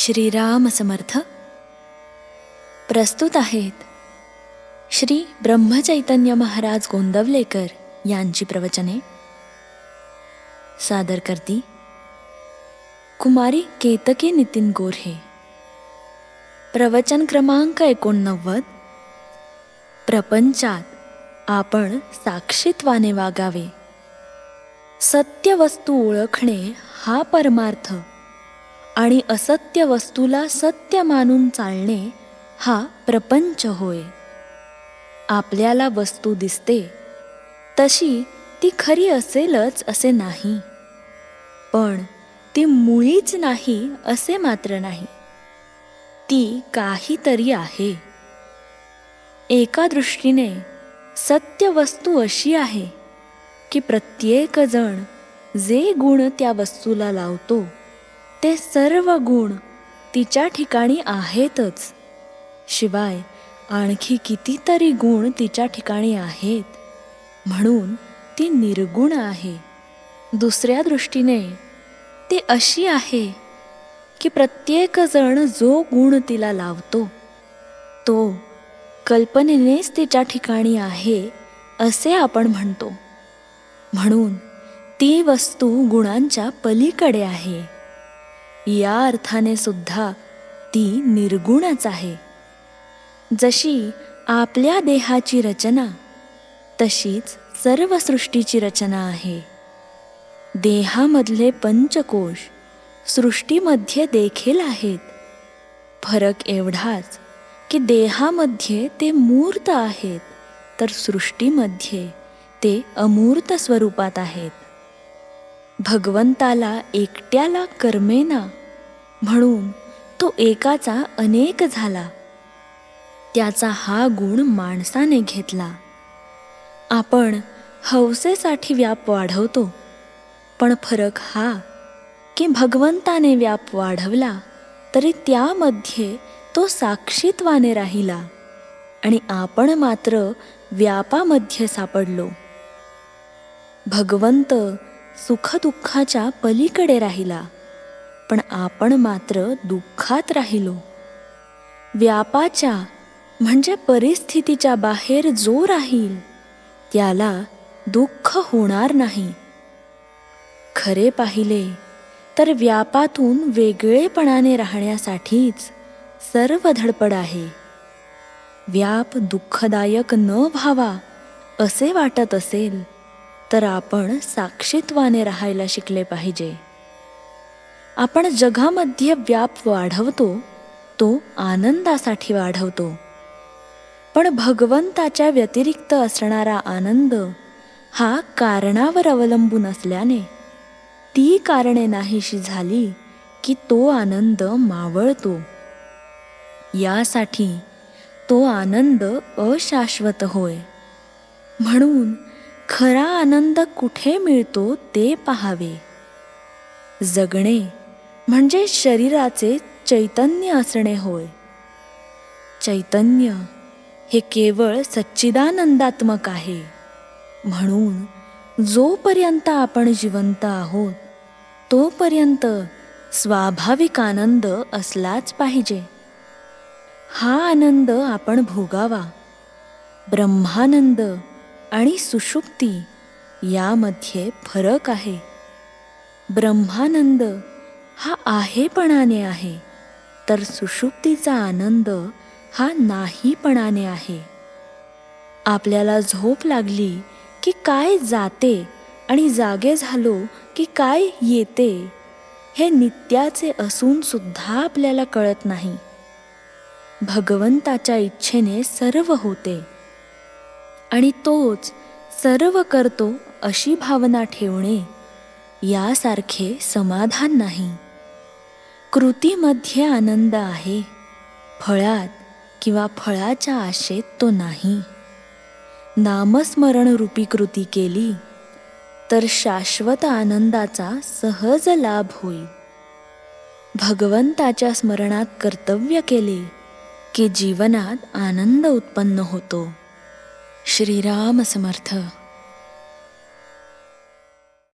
श्रीराम समर्थ. प्रस्तुत आहेत श्री ब्रह्मचैतन्य महाराज गोंदवलेकर यांची प्रवचने. सादर करती कुमारी केतकी नितीन गोरे प्रवचन क्रमांक एकोणनव्वद. प्रपंचात आपण साक्षीत्वाने वागावे. सत्य वस्तू ओळखणे हा परमार्थ. आणि असत्य वस्तूला सत्य मानून चालणे हा प्रपंच होय. आपल्याला वस्तू दिसते तशी ती खरी असेलच असे नाही. पण ती मुळीच नाही असे मात्र नाही. ती काहीतरी आहे. एका दृष्टीने सत्य वस्तू अशी आहे की प्रत्येकजण जे गुण त्या वस्तूला लावतो ते सर्व गुण तिच्या ठिकाणी आहेतच. शिवाय आणखी कितीतरी गुण तिच्या ठिकाणी आहेत. म्हणून ती निर्गुण आहे. दुसऱ्या दृष्टीने ती अशी आहे की प्रत्येकजण जो गुण तिला लावतो तो कल्पनेनेच तिच्या ठिकाणी आहे असे आपण म्हणतो. म्हणून ती वस्तू गुणांच्या पलीकडे आहे. या अर्थाने सुद्धा ती निर्गुणच आहे. जशी आपल्या देहाची रचना तशीच सर्व सृष्टीची रचना आहे. देहामधले पंचकोश सृष्टीमध्ये देखील आहेत. फरक एवढाच की देहामध्ये ते मूर्त आहेत तर सृष्टीमध्ये ते अमूर्त स्वरूपात आहेत. भगवंताला एकट्याला कर्मेना म्हणून तो एकाचा अनेक झाला. त्याचा हा गुण माणसाने घेतला. आपण हौसेसाठी व्याप वाढवतो पण फरक हा की भगवंताने व्याप वाढवला तरी त्यामध्ये तो साक्षीत्वाने राहिला आणि आपण मात्र व्यापामध्ये सापडलो. भगवंत सुखदुःखाच्या पलीकडे राहिला. पण आपण मात्र दुःखात राहिलो. व्यापाच्या म्हणजे परिस्थितीच्या बाहेर जो राहील त्याला दुःख होणार नाही. खरे पाहिले तर व्यापातून वेगळेपणाने राहण्यासाठीच सर्व धडपड आहे. व्याप दुःखदायक न व्हावा असे वाटत असेल तर आपण साक्षीत्वाने राहायला शिकले पाहिजे. आपण जगामध्ये व्याप वाढवतो तो आनंदासाठी वाढवतो. पण भगवंताच्या व्यतिरिक्त असणारा आनंद हा कारणावर अवलंबून असल्याने ती कारणे नाहीशी झाली की तो आनंद मावळतो. यासाठी तो आनंद अशाश्वत होय. म्हणून खरा आनंद कुठे मिळतो ते पहावे. जगणे म्हणजे शरीराचे चैतन्य असणे होय. चैतन्य हे केवळ सच्चिदानंदात्मक आहे. म्हणून जोपर्यंत आपण जिवंत आहोत तोपर्यंत स्वाभाविक आनंद असलाच पाहिजे. हा आनंद आपण भोगावा. ब्रह्मानंद आणि सुषुप्ती यामध्ये फरक आहे. ब्रह्मानंद हा आहेपणाने आहे तर सुषुप्तीचा आनंद हा नाहीपणाने आहे. आपल्याला झोप लागली की काय जाते आणि जागे झालो की काय येते हे नित्याचे असून सुद्धा आपल्याला कळत नाही. भगवंताच्या इच्छेने सर्व होते. आणि तोच सर्व करतो अशी भावना ठेवणे यासारखे समाधान नाही. कृतीमध्ये आनंद आहे फळात किंवा फळाच्या आशेत तो नाही. नामस्मरण रूपी कृती केली तर शाश्वत आनंदाचा सहज लाभ होईल. भगवंताच्या स्मरणात कर्तव्य केले की जीवनात आनंद उत्पन्न होतो. श्रीराम समर्थ